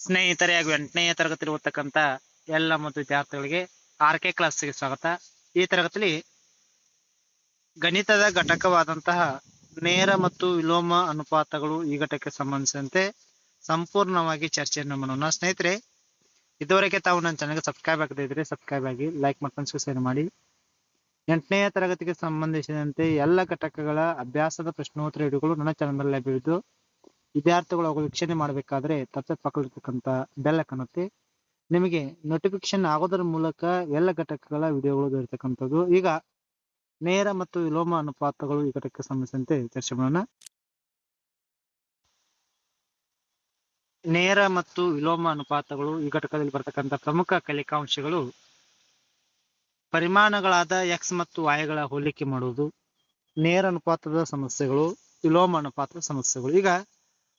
ಸ್ನೇಹಿತರೆ ಹಾಗೂ ಎಂಟನೇ ತರಗತಿಯಲ್ಲಿ ಓದ್ತಕ್ಕಂತ ಎಲ್ಲ ಮತ್ತು ವಿದ್ಯಾರ್ಥಿಗಳಿಗೆ ಆರ್ ಕೆ ಕ್ಲಾಸ್ಗೆ ಸ್ವಾಗತ. ಈ ತರಗತಿಯಲ್ಲಿ ಗಣಿತದ ಘಟಕವಾದಂತಹ ನೇರ ಮತ್ತು ವಿಲೋಮ ಅನುಪಾತಗಳು ಈ ಘಟಕಕ್ಕೆ ಸಂಬಂಧಿಸಿದಂತೆ ಸಂಪೂರ್ಣವಾಗಿ ಚರ್ಚೆಯನ್ನು ಮಾಡೋಣ. ಸ್ನೇಹಿತರೆ, ಇದುವರೆಗೆ ತಾವು ನನ್ನ ಚಾನಲ್ಗೆ ಸಬ್ಸ್ಕ್ರೈಬ್ ಆಗದೇ ಇದ್ರೆ ಸಬ್ಸ್ಕ್ರೈಬ್ ಆಗಿ ಲೈಕ್ ಮಾಡ್ಕೊಂಡು ಶೇರ್ ಮಾಡಿ. ಎಂಟನೇ ತರಗತಿಗೆ ಸಂಬಂಧಿಸಿದಂತೆ ಎಲ್ಲ ಘಟಕಗಳ ಅಭ್ಯಾಸದ ಪ್ರಶ್ನೋತ್ತರ ಹಿಡಿಗಳು ನನ್ನ ಚಾನಲ್ ಲಭ್ಯವಿದ್ದು ವಿದ್ಯಾರ್ಥಿಗಳು ಅವುಗಳು ವೀಕ್ಷಣೆ ಮಾಡಬೇಕಾದ್ರೆ ತಪ್ಪೆ ಪಕ್ಕದಲ್ಲಿರ್ತಕ್ಕಂಥ ಬೆಲ್ ಕಾಣುತ್ತೆ. ನಿಮಗೆ ನೋಟಿಫಿಕೇಶನ್ ಆಗೋದ್ರ ಮೂಲಕ ಎಲ್ಲ ಘಟಕಗಳ ವಿಡಿಯೋಗಳು ದೊರೆತಕ್ಕಂಥದ್ದು ಈಗ ನೇರ ಮತ್ತು ವಿಲೋಮ ಅನುಪಾತಗಳು ಈ ಘಟಕಕ್ಕೆ ಸಂಬಂಧಿಸಿದಂತೆ ಚರ್ಚೆ ಮಾಡೋಣ. ನೇರ ಮತ್ತು ವಿಲೋಮ ಅನುಪಾತಗಳು ಈ ಘಟಕದಲ್ಲಿ ಬರತಕ್ಕಂತ ಪ್ರಮುಖ ಕಲಿಕಾಂಶಗಳು ಪರಿಮಾಣಗಳಾದ ಎಕ್ಸ್ ಮತ್ತು ವಾಯ್ಗಳ ಹೋಲಿಕೆ ಮಾಡುವುದು, ನೇರ ಅನುಪಾತದ ಸಮಸ್ಯೆಗಳು, ವಿಲೋಮ ಅನುಪಾತದ ಸಮಸ್ಯೆಗಳು. ಈಗ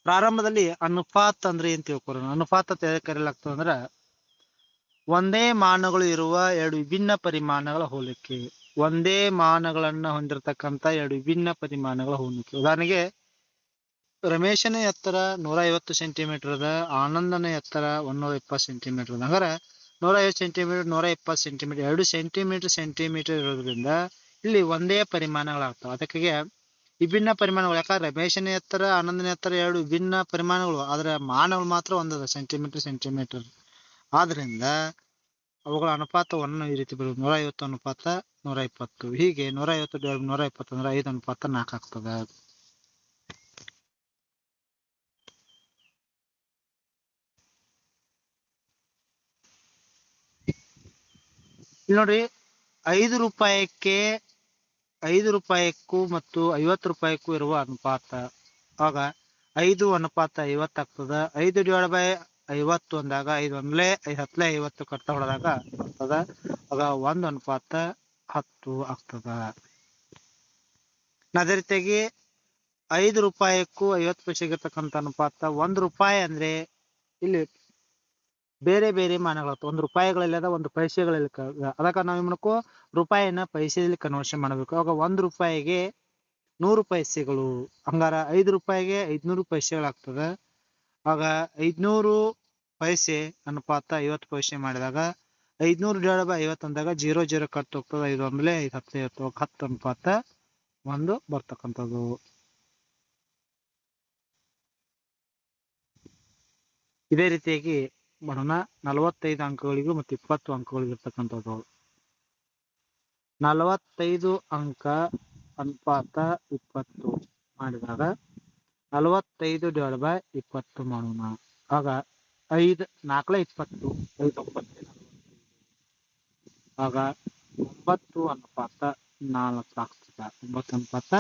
ಪ್ರಾರಂಭದಲ್ಲಿ ಅನುಪಾತ ಅಂದ್ರೆ ಏನ್ ತಿಳ್ಕೊಳ್ಳೋಣ? ಅನುಪಾತ ಕರೆಯಲಾಗ್ತದೆ ಅಂದ್ರ, ಒಂದೇ ಮಾನಗಳು ಇರುವ ಎರಡು ವಿಭಿನ್ನ ಪರಿಮಾಣಗಳ ಹೋಲಿಕೆ. ಒಂದೇ ಮಾನಗಳನ್ನ ಹೊಂದಿರತಕ್ಕಂತ ಎರಡು ವಿಭಿನ್ನ ಪರಿಮಾಣಗಳ ಹೋಲಿಕೆ. ಉದಾಹರಣೆಗೆ, ರಮೇಶನ ಎತ್ತರ ನೂರ ಐವತ್ತು ಸೆಂಟಿಮೀಟರ್ ಅದ ಆನಂದನ ಎತ್ತರ ಒಂದೂರ ಇಪ್ಪತ್ತು ಸೆಂಟಿಮೀಟರ್ ಅದ ಹಂಗಾರ ನೂರ ಐವತ್ತು ಸೆಂಟಿಮೀಟರ್ ನೂರ ಇಪ್ಪತ್ತು ಸೆಂಟಿಮೀಟರ್, ಎರಡು ಸೆಂಟಿಮೀಟರ್ ಸೆಂಟಿಮೀಟರ್ ಇರೋದ್ರಿಂದ, ಇಲ್ಲಿ ಒಂದೇ ಪರಿಮಾಣಗಳಾಗ್ತವೆ. ಅದಕ್ಕೆ ವಿಭಿನ್ನ ಪರಿಮಾಣಗಳು. ಯಾಕಂದ್ರೆ ರಮೇಶನ ಎತ್ತರ, ಆನಂದನ ಎತ್ತರ ಎರಡು ವಿಭಿನ್ನ ಪರಿಮಾಣಗಳು. ಆದ್ರೆ ಮಾನಗಳು ಮಾತ್ರ ಒಂದದ ಸೆಂಟಿಮೀಟರ್ ಸೆಂಟಿಮೀಟರ್ ಆದ್ರಿಂದ ಅವುಗಳ ಅನುಪಾತವನ್ನು ಈ ರೀತಿ ಬರುವುದು ನೂರ ಐವತ್ತು ಅನುಪಾತ ನೂರ ಇಪ್ಪತ್ತು ಹೀಗೆ ನೂರ ಐವತ್ತು ನೂರ ಇಪ್ಪತ್ತು ಅಂದ್ರೆ ಐದು ಅನುಪಾತ ನಾಲ್ಕು ಆಗ್ತದೆ. ನೋಡ್ರಿ ಐದು ರೂಪಾಯಕ್ಕೆ ಐದು ರೂಪಾಯಿಕ್ಕೂ ಮತ್ತು ಐವತ್ತು ರೂಪಾಯಿಕ್ಕೂ ಇರುವ ಅನುಪಾತ. ಆಗ ಐದು ಅನುಪಾತ ಐವತ್ತು ಆಗ್ತದ ಐದು ಡಿವೈಡ್ ಬೈ ಐವತ್ತು ಅಂದಾಗ ಐದು ಒಂದ್ಲೆ ಹತ್ಲೆ ಐವತ್ತು ಕಟ್ತ ಹೊಡೆದಾಗ ಬರ್ತದ ಆಗ ಒಂದು ಅನುಪಾತ ಹತ್ತು ಆಗ್ತದ. ಅದೇ ರೀತಿಯಾಗಿ ಐದು ರೂಪಾಯಿಕ್ಕೂ ಐವತ್ತು ಪೈಸೆಗೆ ಇರ್ತಕ್ಕಂಥ ಅನುಪಾತ ಒಂದು ರೂಪಾಯಿ ಅಂದ್ರೆ ಇಲ್ಲಿ ಬೇರೆ ಬೇರೆ ಮಾನಗಳು ಒಂದು ರೂಪಾಯಿಗಳಲ್ಲಿ ಅದ ಒಂದು ಪೈಸೆಗಳಲ್ಲಿ ಅದಕ್ಕ ನಾವು ಏನ್ ಮಾಡ್ಕೋ, ರೂಪಾಯಿನ ಪೈಸೆಯಲ್ಲಿ ಕನ್ವರ್ಷನ್ ಮಾಡಬೇಕು. ಅವಾಗ ಒಂದ್ ರೂಪಾಯಿಗೆ ನೂರು ಪೈಸೆಗಳು ಹಂಗಾರ ಐದು ರೂಪಾಯಿಗೆ ಐದ್ನೂರು ಪೈಸೆಗಳಾಗ್ತದ ಆಗ ಐದ್ನೂರು ಪೈಸೆ ಅನುಪಾತ ಐವತ್ತು ಪೈಸೆ ಮಾಡಿದಾಗ, ಐದ್ನೂರು ಡಿವೈಡ್ ಬೈ ಐವತ್ತು ಅಂದಾಗ ಜೀರೋ ಜೀರೋ ಕಟ್ ಹೋಗ್ತದ. ಐದು ಒಂದ್ಲೆ ಐದು ಹತ್ತು ಐವತ್ತು ಹತ್ತು ಅನುಪಾತ ಒಂದು ಬರ್ತಕ್ಕಂಥದ್ದು. ಇದೇ ರೀತಿಯಾಗಿ ಮಾಡೋಣ. ನಲವತ್ತೈದು ಅಂಕಗಳಿಗೂ ಮತ್ತು ಇಪ್ಪತ್ತು ಅಂಕಗಳಿಗೂ ಇರ್ತಕ್ಕಂಥದ್ದು ನಲವತ್ತೈದು ಅಂಕ ಅನುಪಾತ ಇಪ್ಪತ್ತು ಮಾಡಿದಾಗ ನಲವತ್ತೈದು ಡಿವೈಡ್ ಬೈ ಇಪ್ಪತ್ತು ಮಾಡೋಣ. ಆಗ ಐದು ನಾಲ್ಕಲ ಇಪ್ಪತ್ತು? ಐದು ಆಗ ಒಂಬತ್ತು ಅನುಪಾತ ನಾಲ್ಕು ಆಗ್ತದೆ. ಒಂಬತ್ತು ಅನುಪಾತ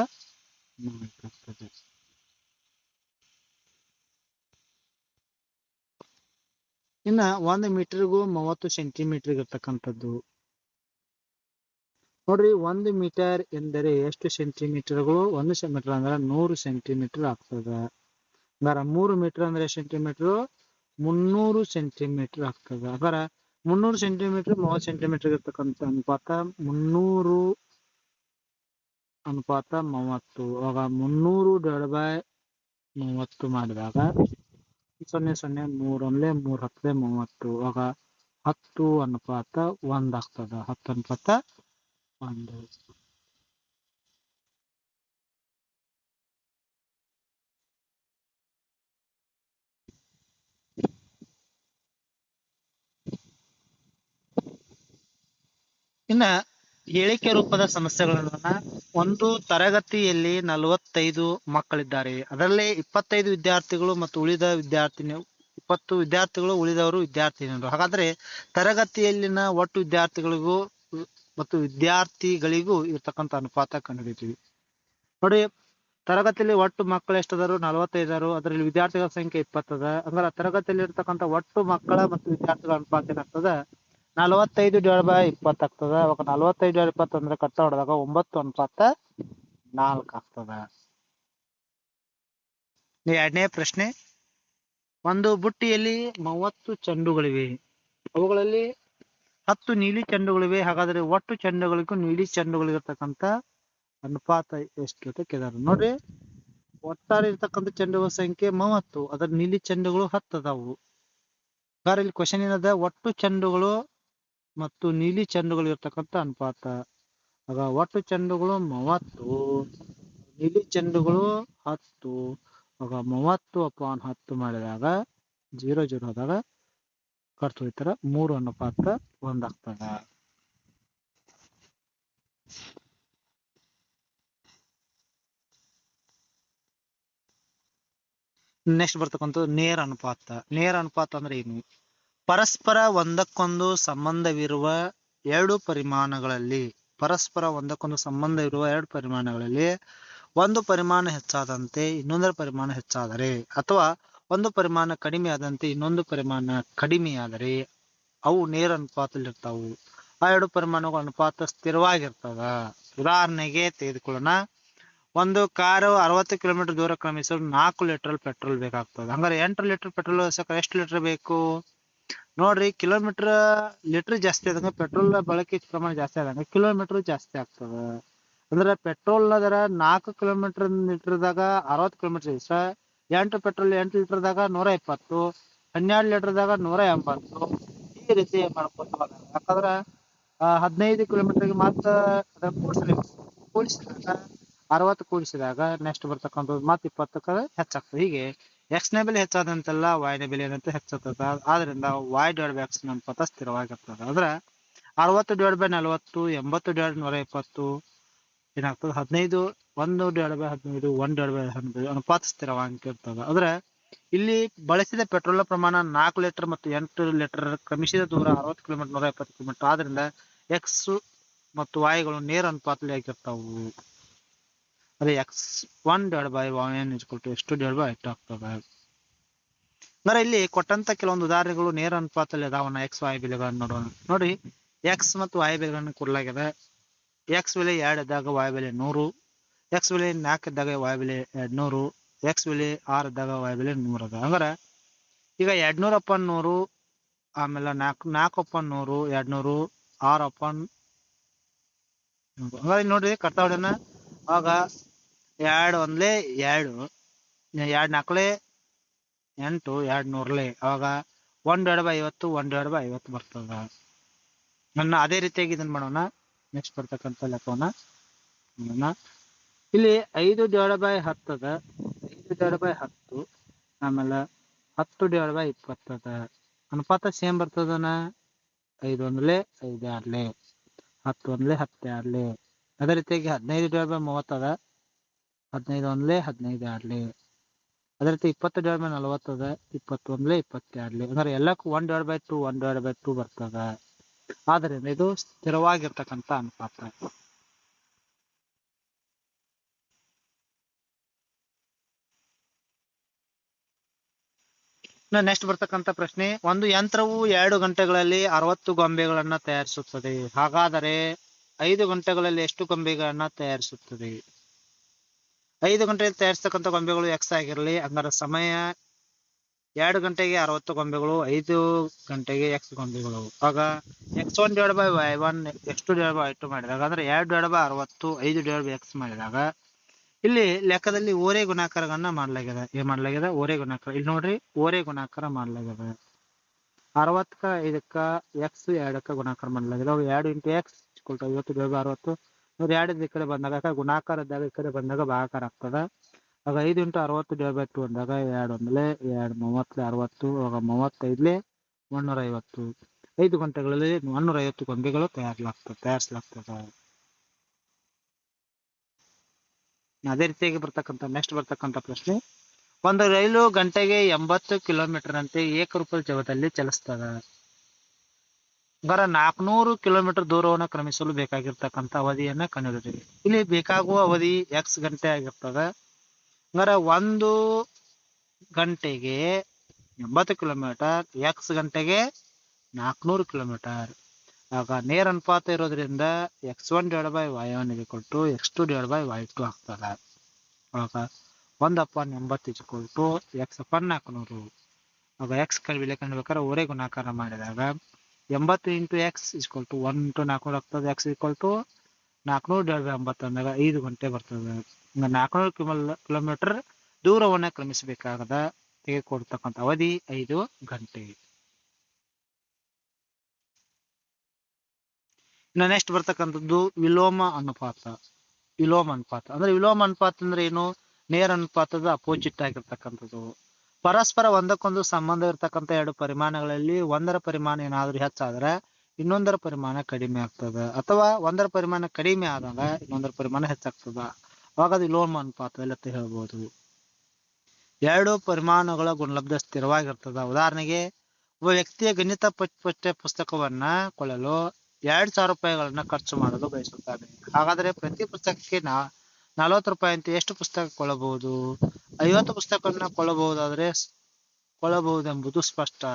ನಾಲ್ಕು ಆಗ್ತದೆ. ಇನ್ನ ಒಂದು ಮೀಟರ್ಗೂ ಮೂವತ್ತು ಸೆಂಟಿಮೀಟರ್ ಇರ್ತಕ್ಕಂಥದ್ದು. ನೋಡ್ರಿ, ಒಂದ್ ಮೀಟರ್ ಎಂದರೆ ಎಷ್ಟು ಸೆಂಟಿಮೀಟರ್ಗಳು ಒಂದು ಸೆಂಟಿಮೀಟರ್ ಅಂದ್ರೆ ನೂರು ಸೆಂಟಿಮೀಟರ್ ಆಗ್ತದ. ಹಂಗಾರ ಮೂರು ಮೀಟರ್ ಅಂದ್ರೆ ಸೆಂಟಿಮೀಟರ್ ಮುನ್ನೂರು ಸೆಂಟಿಮೀಟರ್ ಆಗ್ತದ. ಹಂಗಾರ ಮುನ್ನೂರು ಸೆಂಟಿಮೀಟರ್ ಮೂವತ್ತು ಸೆಂಟಿಮೀಟರ್ ಇರ್ತಕ್ಕಂಥ ಅನುಪಾತ ಮುನ್ನೂರು, ಅನುಪಾತ ಮೂವತ್ತು. ಅವಾಗ ಮುನ್ನೂರು ಡಿವೈಡ್ ಬೈ ಮೂವತ್ತು ಮಾಡಿದಾಗ ಸೊನ್ನೆ ಸೊನ್ನೆ ಮೂರ್ ಒಂದ್ಲೆ ಮೂರ್ ಹತ್ತಲೆ ಮೂವತ್ತು ಆಗ ಹತ್ತು ಅನುಪಾತ ಒಂದ್ ಆಗ್ತದ ಹತ್ತು ಅನುಪಾತ ಒಂದು ಇನ್ನ ಹೇಳಿಕೆ ರೂಪದ ಸಮಸ್ಯೆಗಳನ್ನ ಒಂದು ತರಗತಿಯಲ್ಲಿ ನಲವತ್ತೈದು ಮಕ್ಕಳಿದ್ದಾರೆ. ಅದರಲ್ಲಿ ಇಪ್ಪತ್ತೈದು ವಿದ್ಯಾರ್ಥಿಗಳು ಮತ್ತು ಉಳಿದ ವಿದ್ಯಾರ್ಥಿನಿ, ಇಪ್ಪತ್ತು ವಿದ್ಯಾರ್ಥಿಗಳು, ಉಳಿದವರು ವಿದ್ಯಾರ್ಥಿನಿಯರು. ಹಾಗಾದ್ರೆ ತರಗತಿಯಲ್ಲಿನ ಒಟ್ಟು ವಿದ್ಯಾರ್ಥಿಗಳಿಗೂ ಮತ್ತು ವಿದ್ಯಾರ್ಥಿಗಳಿಗೂ ಇರ್ತಕ್ಕಂಥ ಅನುಪಾತ ಕಂಡುಹಿಡಿತೀವಿ. ನೋಡಿ, ತರಗತಿಯಲ್ಲಿ ಒಟ್ಟು ಮಕ್ಕಳು ಎಷ್ಟದಾರು? ನಲವತ್ತೈದಾರು. ಅದರಲ್ಲಿ ವಿದ್ಯಾರ್ಥಿಗಳ ಸಂಖ್ಯೆ ಇಪ್ಪತ್ತದ. ಅಂದ್ರೆ ತರಗತಿಯಲ್ಲಿ ಇರ್ತಕ್ಕಂಥ ಒಟ್ಟು ಮಕ್ಕಳ ಮತ್ತು ವಿದ್ಯಾರ್ಥಿಗಳ ಅನುಪಾತ ಏನಾಗ್ತದ? ನಲವತ್ತೈದು ಡಿವೈಡ್ ಬೈ ಇಪ್ಪತ್ತು ಆಗ್ತದ. ಅವಾಗ ನಲವತ್ತೈದು ಡಿವೈಡ್ ಇಪ್ಪತ್ತು ಅಂದ್ರೆ ಕಟ್ಟ ಹೊಡೆದಾಗ ಒಂಬತ್ತು ಅನುಪಾತ ನಾಲ್ಕು ಆಗ್ತದ. ಎರಡನೇ ಪ್ರಶ್ನೆ, ಒಂದು ಬುಟ್ಟಿಯಲ್ಲಿ ಮೂವತ್ತು ಚೆಂಡುಗಳಿವೆ. ಅವುಗಳಲ್ಲಿ ಹತ್ತು ನೀಲಿ ಚೆಂಡುಗಳಿವೆ. ಹಾಗಾದ್ರೆ ಒಟ್ಟು ಚೆಂಡುಗಳಿಗೂ ನೀಲಿ ಚೆಂಡುಗಳಿಗಿರ್ತಕ್ಕಂಥ ಅನುಪಾತ ಎಷ್ಟು ಕೇಳಿದಾರೆ ನೋಡ್ರಿ ಒಟ್ಟಾರೆ ಇರ್ತಕ್ಕಂಥ ಚೆಂಡುಗಳ ಸಂಖ್ಯೆ ಮೂವತ್ತು. ಅದರ ನೀಲಿ ಚೆಂಡುಗಳು ಹತ್ತು ಅದಾವು. ಇಲ್ಲಿ ಕ್ವಶನ್ ಏನದ? ಒಟ್ಟು ಚೆಂಡುಗಳು ಮತ್ತು ನೀಲಿ ಚೆಂಡುಗಳು ಇರ್ತಕ್ಕಂಥ ಅನುಪಾತ. ಆಗ ಒಟ್ಟು ಚೆಂಡುಗಳು ಮೂವತ್ತು, ನೀಲಿ ಚೆಂಡುಗಳು ಹತ್ತು. ಆಗ ಮೂವತ್ತು ಅಪಾನ್ ಹತ್ತು ಮಾಡಿದಾಗ ಜೀರೋ ಜೀರೋ ಆದಾಗ ಕಟ್ ಹೋಯ್ತಾರ ಮೂರು ಅನುಪಾತ ಒಂದಾಗ್ತದ ನೆಕ್ಸ್ಟ್ ಬರ್ತಕ್ಕಂಥದ್ದು ನೇರ ಅನುಪಾತ. ನೇರ ಅನುಪಾತ ಅಂದ್ರೆ ಏನು? ಪರಸ್ಪರ ಒಂದಕ್ಕೊಂದು ಸಂಬಂಧವಿರುವ ಎರಡು ಪರಿಮಾಣಗಳಲ್ಲಿ, ಪರಸ್ಪರ ಒಂದಕ್ಕೊಂದು ಸಂಬಂಧವಿರುವ ಎರಡು ಪರಿಮಾಣಗಳಲ್ಲಿ ಒಂದು ಪರಿಮಾಣ ಹೆಚ್ಚಾದಂತೆ ಇನ್ನೊಂದರ ಪರಿಮಾಣ ಹೆಚ್ಚಾದರೆ ಅಥವಾ ಒಂದು ಪರಿಮಾಣ ಕಡಿಮೆ ಆದಂತೆ ಇನ್ನೊಂದು ಪರಿಮಾಣ ಕಡಿಮೆಯಾದರೆ ಅವು ನೇರ ಅನುಪಾತದಲ್ಲಿರ್ತಾವು. ಆ ಎರಡು ಪರಿಮಾಣಗಳ ಅನುಪಾತ ಸ್ಥಿರವಾಗಿರ್ತದ. ಉದಾಹರಣೆಗೆ ತೆಗೆದುಕೊಳ್ಳೋಣ. ಒಂದು ಕಾರು ಅರವತ್ತು ಕಿಲೋಮೀಟರ್ ದೂರ ಕ್ರಮಿಸಲು ನಾಲ್ಕು ಲೀಟರ್ ಪೆಟ್ರೋಲ್ ಬೇಕಾಗ್ತದೆ. ಹಂಗಾರೆ ಎಂಟು ಲೀಟರ್ ಪೆಟ್ರೋಲ್ ಎಷ್ಟು ಲೀಟರ್ ಬೇಕು? ನೋಡ್ರಿ ಕಿಲೋಮೀಟರ್ ಲೀಟರ್ ಜಾಸ್ತಿ ಆದಂಗ ಪೆಟ್ರೋಲ್ ಬಳಕೆ ಪ್ರಮಾಣ ಜಾಸ್ತಿ ಆದಂಗ ಕಿಲೋಮೀಟರ್ ಜಾಸ್ತಿ ಆಗ್ತದ. ಅಂದ್ರೆ ಪೆಟ್ರೋಲ್ ದರ ನಾಲ್ಕು ಕಿಲೋಮೀಟರ್ ಲೀಟರ್ದಾಗ ಅರವತ್ತು ಕಿಲೋಮೀಟರ್ ಇಷ್ಟ ಎಂಟು ಪೆಟ್ರೋಲ್ ಎಂಟು ಲೀಟರ್ದಾಗ ನೂರ ಇಪ್ಪತ್ತು ಹನ್ನೆರಡು ಲೀಟರ್ದಾಗ ನೂರ ಎಂಬತ್ತು. ಈ ರೀತಿ ಮಾಡ್ಕೊತ. ಯಾಕಂದ್ರ ಹದಿನೈದು ಕಿಲೋಮೀಟರ್ಗೆ ಮಾತ್ರ ಕೂಡಿಸಿದಾಗ ಅರವತ್ತು ಕೂಡಿಸಿದಾಗ ನೆಕ್ಸ್ಟ್ ಬರ್ತಕ್ಕಂಥದ್ದು ಮತ್ತೆ ಇಪ್ಪತ್ತಕ್ಕೆ ಹೆಚ್ಚಾಗ್ತದೆ. ಹೀಗೆ. ಎಕ್ಸ್ ಹೆಚ್ಚಾದಂತೆಲ್ಲ ವಾಯ್ ಬೆಲೆ ಏನಂತ ಹೆಚ್ಚಾಗ್ತದ ಆದ್ರಿಂದ ವಾಯ್ ಡಿವೈಡ್ ಬೈ ಎಕ್ಸ್ ಅನುಪಾತ ಸ್ಥಿರವಾಗಿರ್ತದ. ಅಂದ್ರೆ ಅರವತ್ತು ಡಿವೈಡ್ ಬೈ ನಲವತ್ತು, ಎಂಬತ್ತು ಡಿವೈಡ್ ನೂರ ಇಪ್ಪತ್ತು ಏನಾಗ್ತದೆ? ಹದಿನೈದು, ಒಂದು ಡಿವೈಡ್ ಬೈ ಹದಿನೈದು ಒನ್ ಡಿವೈಡ್ ಬೈ ಹದಿನೈದು ಅನುಪಾತ ಸ್ಥಿರವಾಗಿರ್ತದ. ಅಂದ್ರೆ ಇಲ್ಲಿ ಬಳಸಿದ ಪೆಟ್ರೋಲ್ ಪ್ರಮಾಣ ನಾಲ್ಕು ಲೀಟರ್ ಮತ್ತು ಎಂಟು ಲೀಟರ್ ಕ್ರಮಿಸಿದ ದೂರ ಅರವತ್ತು ಕಿಲೋಮೀಟರ್ ನೂರ ಎಪ್ಪತ್ತು ಕಿಲೋಮೀಟರ್. ಆದ್ರಿಂದ ಎಕ್ಸ್ ಮತ್ತು ವಾಯುಗಳು ನೇರ ಅನುಪಾತಲ್ಲಿ ಆಗಿರ್ತಾವು. ಅದೇ x one divide by one is equal to ಎಷ್ಟು ಟು ಡಿವೈಡ್ ಬೈ ಐಟ್ ಆಗ್ತದೆ ಅಂದ್ರೆ ಇಲ್ಲಿ ಕೊಟ್ಟಂತ ಕೆಲವೊಂದು ಉದಾಹರಣೆಗಳು ನೇರ ಅನುಪಾತದಲ್ಲಿ ಅದಾವನ್ನ ಎಕ್ಸ್ ವಾಯ್ ಬೆಲೆಗಳನ್ನು ನೋಡೋಣ. ನೋಡಿ ಎಕ್ಸ್ ಮತ್ತು ವಾಯ್ ಬೆಲೆಗಳನ್ನು ಕೊಡಲಾಗಿದೆ. ಎಕ್ಸ್ ಬೆಲೆ ಎರಡು ಇದ್ದಾಗ ವಾಯ್ ಬೆಲೆ ನೂರು. ಎಕ್ಸ್ ಬೆಲೆ ನಾಲ್ಕು ಇದ್ದಾಗ ವಾಯ್ ಬೆಲೆ ಎರಡ್ನೂರು. ಎಕ್ಸ್ ಬೆಲೆ ಆರು ಇದ್ದಾಗ ವಾಯ್ ಬೆಲೆ ನೂರು ಅದ. ಅಂದ್ರೆ ಈಗ ಎರಡ್ನೂರ ಅಪ್ಪನ್ ನೂರು, ಆಮೇಲೆ ನಾಲ್ಕು ನಾಲ್ಕು ಅಪ್ಪನ್ ನೂರು, ಎರಡ್ನೂರು, ಆರು ಅಪ್ಪನ್ ಇಲ್ಲಿ ನೋಡ್ರಿ ಕರ್ತಾವಡನ ಆಗ ಎರಡು ಒಂದ್ಲೆ ಎರಡು. ಎರಡ್ ನಾಲ್ಕಲೆ ಎಂಟು, ಎರಡ್ ನೂರ್ಲೆ. ಅವಾಗ ಒಂದು ಎರಡು ಬೈ ಐವತ್ತು, ಒಂದ್ ಎರಡ್ ಬೈ ಐವತ್ತು ಬರ್ತದ. ನನ್ನ ಅದೇ ರೀತಿಯಾಗಿ ಇದನ್ನ ಮಾಡೋಣ. ನೆಕ್ಸ್ಟ್ ಬರ್ತಕ್ಕಂಥ ಲೆಕ್ಕವನ್ನ ನೋಡೋಣ ಇಲ್ಲಿ ಐದು ಡಿವೈಡ್ ಬೈ ಹತ್ತದ ಐದು ಡಿವೈಡ್ ಬೈ ಹತ್ತು, ಆಮೇಲೆ ಹತ್ತು ಡಿವೈಡ್ ಬೈ ಇಪ್ಪತ್ತದ ಅನುಪಾತ ಸೇಮ್ ಬರ್ತದನ? ಐದು ಒಂದ್ಲೆ, ಐದು ಎರಡ್ಲೆ ಹತ್ತು ಒಂದ್ಲೆ, ಹತ್ತು ಆರ್ಲೆ. ಅದೇ ರೀತಿಯಾಗಿ ಹದಿನೈದು ಡಿವೈಡ್ ಬೈ ಮೂವತ್ತದ ಹದಿನೈದು ಒಂದ್ಲೆ ಹದಿನೈದು ಎರಡ್ಲಿ ಅದೇ ರೀತಿ ಇಪ್ಪತ್ತು ಡಿವೈಡ್ ಬೈ ನಲವತ್ತದ ಇಪ್ಪತ್ತೊಂದ್ಲೆ ಇಪ್ಪತ್ತೆರಡ್ಲಿ ಅಂದ್ರೆ ಎಲ್ಲಕ್ಕೂ one divide by two one divide by two ಬರ್ತದ. ಆದ್ರಿಂದ ಇದು ಸ್ಥಿರವಾಗಿರ್ತಕ್ಕಂಥ ಅನುಪಾತ. ನೆಕ್ಸ್ಟ್ ಬರ್ತಕ್ಕಂತ ಪ್ರಶ್ನೆ, ಒಂದು ಯಂತ್ರವು ಎರಡು ಗಂಟೆಗಳಲ್ಲಿ ಅರವತ್ತು ಗೊಂಬೆಗಳನ್ನ ತಯಾರಿಸುತ್ತದೆ. ಹಾಗಾದರೆ ಐದು ಗಂಟೆಗಳಲ್ಲಿ ಎಷ್ಟು ಗೊಂಬೆಗಳನ್ನ ತಯಾರಿಸುತ್ತದೆ? ಐದು ಗಂಟೆಯಲ್ಲಿ ತಯಾರಿಸ್ತಕ್ಕಂಥ ಗೊಂಬೆಗಳು ಎಕ್ಸ್ ಆಗಿರಲಿ, ಹಂಗಾರೆ ಸಮಯ ಎರಡು ಗಂಟೆಗೆ ಅರವತ್ತು ಗೊಂಬೆಗಳು, ಐದು ಗಂಟೆಗೆ ಎಕ್ಸ್ ಗೊಂಬೆಗಳು. ಆಗ x one divide by y one x two divide by two ಮಾಡಿದಾಗ, ಅಂದ್ರೆ ಎರಡು ಡಿವೈಡ್ ಬೈ ಅರವತ್ತು, ಐದು ಡಿವೈಡ್ ಬೈ ಎಕ್ಸ್ ಮಾಡಿದಾಗ, ಇಲ್ಲಿ ಲೆಕ್ಕದಲ್ಲಿ ಓರೆ ಗುಣಾಕಾರಗಳನ್ನ ಮಾಡಲಾಗಿದೆ. ಏನ್ ಮಾಡಲಾಗಿದೆ? ಓರೆ ಗುಣಾಕಾರ. ಇಲ್ಲಿ ನೋಡ್ರಿ, ಓರೆ ಗುಣಾಕಾರ ಮಾಡಲಾಗಿದೆ. ಅರವತ್ತಕ್ಕ ಐದಕ್ಕ ಎಕ್ಸ್ ಎರಡಕ್ಕ ಗುಣಾಕಾರ ಮಾಡಲಾಗಿದೆ. ಎರಡು ಇಂಟು ಎಕ್ಸ್ ಐವತ್ತು ಡಿವೈಡ್ ಬೈ ಅರವತ್ತು ನೋಡಿ, ಎರಡು ಈ ಕಡೆ ಬಂದಾಗ, ಯಾಕಂದ್ರೆ ಗುಣಾಕಾರ ಇದ್ದಾಗ ಈ ಕಡೆ ಬಂದಾಗ ಭಾಗಾಕಾರ ಆಗ್ತದ. ಆಗ ಐದು ಇಂಟು ಅರವತ್ತು ಡಿವೈಡ್ ಬೈ ಟು ಅಂದಾಗ ಎರಡು ಒಂದ್ಲೆ ಎರಡು ಮೂವತ್ತಲೆ ಅರವತ್ತು, ಆಗ ಮೂವತ್ತೈದ್ಲೆ ಒಂದೂರ ಐವತ್ತು ಐದು ಗಂಟೆಗಳಲ್ಲಿ ಒಂದೂರ ಐವತ್ತು ಗೊಂಬೆಗಳು ತಯಾರಿಸಲಾಗ್ತದೆ ತಯಾರಿಸಲಾಗ್ತದ. ಅದೇ ರೀತಿಯಾಗಿ ಬರ್ತಕ್ಕಂಥ ನೆಕ್ಸ್ಟ್ ಬರ್ತಕ್ಕಂಥ ಪ್ರಶ್ನೆ. ಒಂದು ರೈಲು ಗಂಟೆಗೆ ಎಂಬತ್ತು ಕಿಲೋಮೀಟರ್ ಅಂತೆ ಏಕರೂಪದ ಜವದಲ್ಲಿ ಚಲಿಸ್ತದ. ಬರ ನಾಲ್ಕುನೂರು ಕಿಲೋಮೀಟರ್ ದೂರವನ್ನು ಕ್ರಮಿಸಲು ಬೇಕಾಗಿರ್ತಕ್ಕಂಥ ಅವಧಿಯನ್ನ ಕಂಡುಹಿಡಿಯಿರಿ ಇಲ್ಲಿ ಬೇಕಾಗುವ ಅವಧಿ ಎಕ್ಸ್ ಗಂಟೆ ಆಗಿರ್ತದೆ. ಬರ ಒಂದು ಗಂಟೆಗೆ ಎಂಬತ್ತು ಕಿಲೋಮೀಟರ್ ಎಕ್ಸ್ ಗಂಟೆಗೆ ನಾಲ್ಕುನೂರು ಕಿಲೋಮೀಟರ್. ಆಗ ನೇರ ಅನುಪಾತ ಇರೋದ್ರಿಂದ x one divide by y one ಕೊಟ್ಟು x two divide by y two ಆಗ್ತದೆ. ಆಗ ಒಂದು ಅಪ್ಪನ್ ಎಂಬತ್ತು ಕೊಟ್ಟು ಎಕ್ಸ್ ಅಪ್ಪನ್ ನಾಲ್ಕುನೂರು. ಆಗ ಎಕ್ಸ್ ಕಡಿಮೆ ಕಂಡ್ಬೇಕಾದ್ರೆ ಊರೇ ಗುಣಾಕಾರ ಮಾಡಿದಾಗ ಎಂಬತ್ತು into x is equal to one into ನಾಲ್ಕುನೂರು ಆಗ್ತದೆ ಎಕ್ಸ್ ಈಕ್ವಲ್ ಟು ನಾಲ್ಕುನೂರ ಡಿವೈಡ್ ಎಂಬತ್ತು ಅಂದಾಗ ಐದು ಗಂಟೆ ಬರ್ತದೆ. ನಾಲ್ಕುನೂರು ಕಿಮಲ್ ಕಿಲೋಮೀಟರ್ ದೂರವನ್ನು ಕ್ರಮಿಸಬೇಕಾಗದ, ತೆಗೆದುಕೊಡ್ತಕ್ಕಂಥ ಅವಧಿ ಐದು ಗಂಟೆ. ಇನ್ನು ನೆಕ್ಸ್ಟ್ ಬರ್ತಕ್ಕಂಥದ್ದು ವಿಲೋಮ ಅನುಪಾತ. ವಿಲೋಮ ಅನುಪಾತ. ಅಂದ್ರೆ ವಿಲೋಮ ಅನುಪಾತ ಅಂದ್ರೆ ಏನು? ನೇರ ಅನುಪಾತದ ಅಪೋಸಿಟ್ ಆಗಿರ್ತಕ್ಕಂಥದ್ದು. ಪರಸ್ಪರ ಒಂದಕ್ಕೊಂದು ಸಂಬಂಧ ಇರತಕ್ಕಂತ ಎರಡು ಪರಿಮಾಣಗಳಲ್ಲಿ ಒಂದರ ಪರಿಮಾಣ ಏನಾದ್ರೂ ಹೆಚ್ಚಾದ್ರೆ ಇನ್ನೊಂದರ ಪರಿಮಾಣ ಕಡಿಮೆ ಆಗ್ತದೆ. ಅಥವಾ ಒಂದರ ಪರಿಮಾಣ ಕಡಿಮೆ ಆದಾಗ ಇನ್ನೊಂದರ ಪರಿಮಾಣ ಹೆಚ್ಚಾಗ್ತದ. ಅವಾಗ ಅದು ಲೋಮ ಅನುಪಾತದಲ್ಲಿ ಅಂತ ಹೇಳ್ಬೋದು. ಎರಡು ಪರಿಮಾಣಗಳ ಗುಣಲಬ್ಧ ಸ್ಥಿರವಾಗಿರ್ತದ. ಉದಾಹರಣೆಗೆ, ಒಬ್ಬ ವ್ಯಕ್ತಿಯ ಗಣಿತ ಪಠ್- ಪಠ್ಯ ಪುಸ್ತಕವನ್ನ ಕೊಳ್ಳಲು ಎರಡ್ ಸಾವಿರ ರೂಪಾಯಿಗಳನ್ನ ಖರ್ಚು ಮಾಡಲು ಬಯಸುತ್ತಾನೆ. ಹಾಗಾದ್ರೆ ಪ್ರತಿ ಪುಸ್ತಕಕ್ಕೆ ನಾ ನಲವತ್ತು ರೂಪಾಯಿ ಅಂತ ಎಷ್ಟು ಪುಸ್ತಕ ಕೊಳ್ಳಬಹುದು ಐವತ್ತು ಪುಸ್ತಕಗಳನ್ನ ಕೊಳ್ಳಬಹುದಾದ್ರೆ ಕೊಳ್ಳಬಹುದೆಂಬುದು ಸ್ಪಷ್ಟ.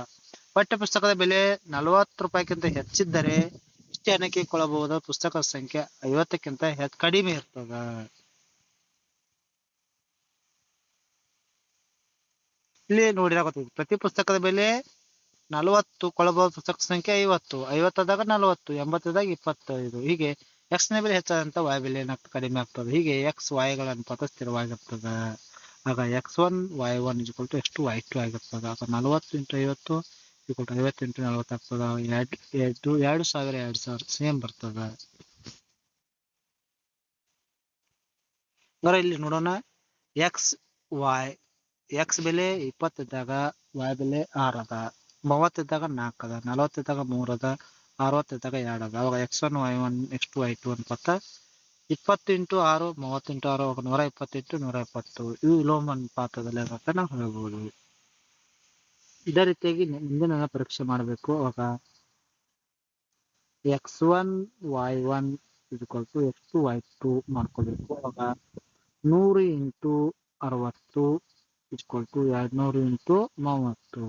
ಪಠ್ಯ ಪುಸ್ತಕದ ಬೆಲೆ ನಲವತ್ತು ರೂಪಾಯಿಗಿಂತ ಹೆಚ್ಚಿದ್ದರೆ ಇಷ್ಟೇ ಹಣಕ್ಕೆ ಕೊಳ್ಳಬಹುದಾದ ಪುಸ್ತಕದ ಸಂಖ್ಯೆ ಐವತ್ತಕ್ಕಿಂತ ಕಡಿಮೆ ಇರ್ತದ. ಇಲ್ಲಿ ನೋಡಿರಾಗುತ್ತದೆ ಗೊತ್ತಿದೆ ಪ್ರತಿ ಪುಸ್ತಕದ ಬೆಲೆ ನಲವತ್ತು, ಕೊಳ್ಳಬಹುದಾದ ಪುಸ್ತಕ ಸಂಖ್ಯೆ ಐವತ್ತು, ಐವತ್ತದಾಗ ನಲವತ್ತು, ಎಂಬತ್ತದಾಗ ಇಪ್ಪತ್ತೈದು. ಹೀಗೆ ಎಕ್ಸ್ನ ಬೆಲೆ ಹೆಚ್ಚಾದಂತ ವಾಯ್ ಬೆಲೆ ಕಡಿಮೆ ಆಗ್ತದೆ. ಹೀಗೆ ಎಕ್ಸ್ ವಾಯ್ಗಳ ಅನುಪಾತ ಸ್ಥಿರವಾಗಿರ್ತದೆ ಆಗ x one y one is equal to x two y two ಆಗಿರ್ತದೆ. ಆಗ ನಲವತ್ತು ಇಂಟು ಐವತ್ತು ಇಕ್ವಲ್ ಟು ಐವತ್ತು ಇಂಟು ನಲವತ್ತು ಆಗ್ತದ. ಎರಡು ಎರಡು ಎರಡು ಸಾವಿರ ಎರಡು ಸಾವಿರ ಸೇಮ್ ಬರ್ತದ. ಅಂದ್ರೆ ಇಲ್ಲಿ ನೋಡೋಣ. ಎಕ್ಸ್ ವೈ ಎಕ್ಸ್ ಬೆಲೆ ಇಪ್ಪತ್ತಿದ್ದಾಗ ವೈ ಬೆಲೆ ಆರ್ ಅದ. ಮೂವತ್ತಿದ್ದಾಗ ನಾಲ್ಕು ಅದ. ನಲವತ್ತಿದ್ದಾಗ ಮೂರ್ ಅದ. ಅರವತ್ತಿದ್ದಾಗ ಎರಡು ಅದ. ಅವಾಗ x one y one x two y two ಅನ್ಪತ್ತ ಇಪ್ಪತ್ತು ಇಂಟು ಆರು ಮೂವತ್ತು ಇಂಟು ಆರು ನೂರ ಇಪ್ಪತ್ತೆಂಟು ನೂರ ಇಪ್ಪತ್ತು ಇವು ವಿಲೋಮ ಅನುಪಾತದಲ್ಲಿ ಅಂತ ನಾವು ಹೇಳ್ಬೋದು. ಇದೇ ರೀತಿಯಾಗಿ ಮುಂದೆ ನಾನು ಪರೀಕ್ಷೆ ಮಾಡಬೇಕು. ಅವಾಗ ಎಕ್ಸ್ ಒನ್, ವೈ ಒನ್ ಇದಕ್ಕೆ to x two, y two ಮಾಡ್ಕೋಬೇಕು. ಅವಾಗ ನೂರು ಇಂಟು ಅರವತ್ತು ಇಸ್ಕೊಲ್ ಟು ಎರಡ್ನೂರು ಇಂಟು ಮೂವತ್ತು.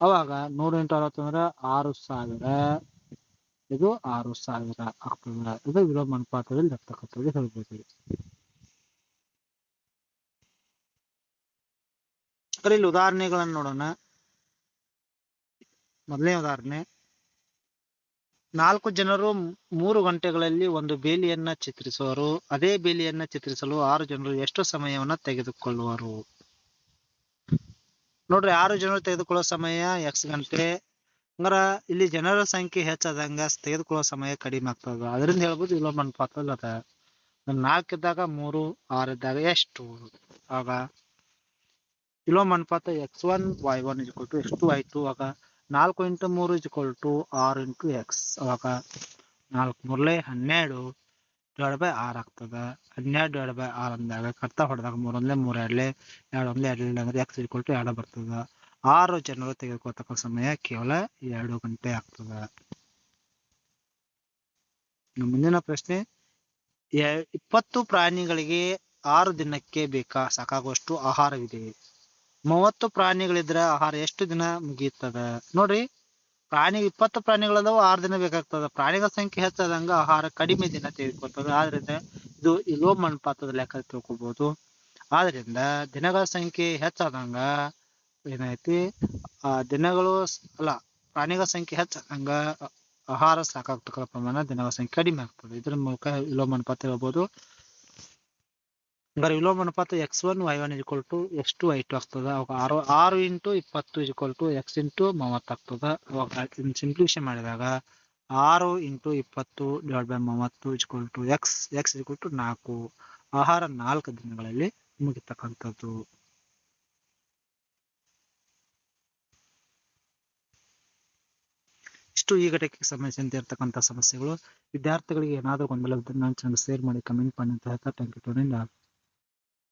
ಅವಾಗ ನೂರು ಇಂಟು ಅರವತ್ತು ಅಂದ್ರೆ ಆರು ಸಾವಿರ. ಇದು ಆರು ಸಾವಿರ ಆಗ್ತದೆ ಇದು ವಿಲೋಮ ಅನುಪಾತದಲ್ಲಿ ಇರ್ತಕ್ಕಂಥದ್ದು ಹೇಳ್ಬೋದು ಇಲ್ಲಿ ಉದಾಹರಣೆಗಳನ್ನು ನೋಡೋಣ. ಮೊದಲನೇ ಉದಾಹರಣೆ. ನಾಲ್ಕು ಜನರು ಮೂರು ಗಂಟೆಗಳಲ್ಲಿ ಒಂದು ಬೇಲಿಯನ್ನ ಚಿತ್ರಿಸುವರು. ಅದೇ ಬೇಲಿಯನ್ನ ಚಿತ್ರಿಸಲು ಆರು ಜನರು ಎಷ್ಟು ಸಮಯವನ್ನ ತೆಗೆದುಕೊಳ್ಳುವರು? ನೋಡ್ರಿ, ಆರು ಜನರು ತೆಗೆದುಕೊಳ್ಳೋ ಸಮಯ ಎಕ್ಸ್ ಗಂಟೆ ಹಂಗಾರ ಇಲ್ಲಿ ಜನರ ಸಂಖ್ಯೆ ಹೆಚ್ಚಾದಂಗ ತೆಗೆದುಕೊಳ್ಳೋ ಸಮಯ ಕಡಿಮೆ ಆಗ್ತದ. ಅದರಿಂದ ಹೇಳ್ಬೋದು ವಿಲೋಮ ಅನುಪಾತ ಅದ. ನಾಲ್ಕಿದ್ದಾಗ ಮೂರು ಆರಿದ್ದಾಗ ಎಷ್ಟು? ಆಗ ವಿಲೋಮ ಅನುಪಾತ x one, y one is to x two y two ಆಗ ನಾಲ್ಕು ಇಂಟು ಮೂರು ಇಸ್ ಟು ಆರು ಇಂಟು ಎಕ್ಸ್. ಅವಾಗ ನಾಲ್ಕು ಮೂರ್ಲೆ ಹನ್ನೆರಡು ಡಿವೈಡ್ ಬೈ ಆರ್ ಆಗ್ತದ. ಹನ್ನೆರಡು ಡಿವೈಡ್ ಬೈ ಆರ್ ಅಂದಾಗ ಕರ್ತ ಹೊಡೆದಾಗ ಮೂರೊಂದ್ಲೆ ಮೂರ್ ಎರಡ್ಲೆ ಎರಡು ಒಂದ್ಲೆ ಎರಡ್ಲೆ ಅಂದ್ರೆ ಎಕ್ಸ್ ಇಕ್ವಲ್ ಟು ಎರಡು ಬರ್ತದ. ಆರು ಜನರು ತೆಗೆದುಕೊಳ್ತಕ್ಕ ಸಮಯ ಕೇವಲ ಎರಡು ಗಂಟೆ ಆಗ್ತದ. ಮುಂದಿನ ಪ್ರಶ್ನೆ ಇಪ್ಪತ್ತು ಪ್ರಾಣಿಗಳಿಗೆ ಆರು ದಿನಕ್ಕೆ ಬೇಕಾ? ಸಾಕಾಗುವಷ್ಟು ಆಹಾರವಿದೆ. ಮೂವತ್ತು ಪ್ರಾಣಿಗಳಿದ್ರೆ ಆಹಾರ ಎಷ್ಟು ದಿನ ಮುಗಿಯುತ್ತದೆ? ನೋಡ್ರಿ, ಪ್ರಾಣಿ, ಇಪ್ಪತ್ತು ಪ್ರಾಣಿಗಳದವು ಆರು ದಿನ ಬೇಕಾಗ್ತದ. ಪ್ರಾಣಿಗಳ ಸಂಖ್ಯೆ ಹೆಚ್ಚಾದಂಗ ಆಹಾರ ಕಡಿಮೆ ದಿನ ತೆಗೆದುಕೊಳ್ತದೆ ಆದ್ರಿಂದ ಇದು ವಿಲೋಮ ಅನುಪಾತದ ಲೆಕ್ಕ ತಿಳ್ಕೊಬಹುದು ಆದ್ರಿಂದ ದಿನಗಳ ಸಂಖ್ಯೆ ಹೆಚ್ಚಾದಂಗ ಏನೈತಿ ಆ, ದಿನಗಳು ಅಲ್ಲ, ಪ್ರಾಣಿಗಳ ಸಂಖ್ಯೆ ಹೆಚ್ಚಾದಂಗ ಆ- ಆಹಾರ ಸಾಕಾಗ್ತಕ್ಕ ಪ್ರಮಾಣ ದಿನಗಳ ಸಂಖ್ಯೆ ಕಡಿಮೆ ಆಗ್ತದೆ. ಇದ್ರ ಮೂಲಕ ವಿಲೋಮ ಅನುಪಾತ ಹೇಳ್ಬೋದು. ಹಂಗಾರೆ ವಿಲೋಮ ಅನುಪಾತ x one y one equal to x two y two ಆಗ್ತದ. ಅವಾಗ ಆರು ಆರು ಇಂಟು ಇಪ್ಪತ್ತು ಇಕ್ವಲ್ ಟು ಎಕ್ಸ್ ಇಂಟು ಮೂವತ್ತು ಆಗ್ತದ. ಅವಾಗ ಸಿಂಪ್ಲಿಫಿಕೇಶನ್ ಮಾಡಿದಾಗ ಆರು ಇಂಟು ಇಪ್ಪತ್ತು ಡಿವೈಡ್ ಬೈ ಮೂವತ್ತು equal to x x equal to ನಾಲ್ಕು. ಆಹಾರ ನಾಲ್ಕು ದಿನಗಳಲ್ಲಿ ಮುಗಿತಕ್ಕಂಥದ್ದು. ಇಷ್ಟು ಈ ಘಟಕಕ್ಕೆ ಸಂಬಂಧಿಸಿದಂತೆ ಸಮಸ್ಯೆಗಳು, ವಿದ್ಯಾರ್ಥಿಗಳಿಗೆ ಏನಾದರೂ ಗೊಂದಲ ನಾನು ಚಾನಲ್ ಶೇರ್ ಮಾಡಿ ಕಮೆಂಟ್ ಮಾಡಿ ಅಂತ ಹೇಳ್ತಾ ಥ್ಯಾಂಕ್ ಯು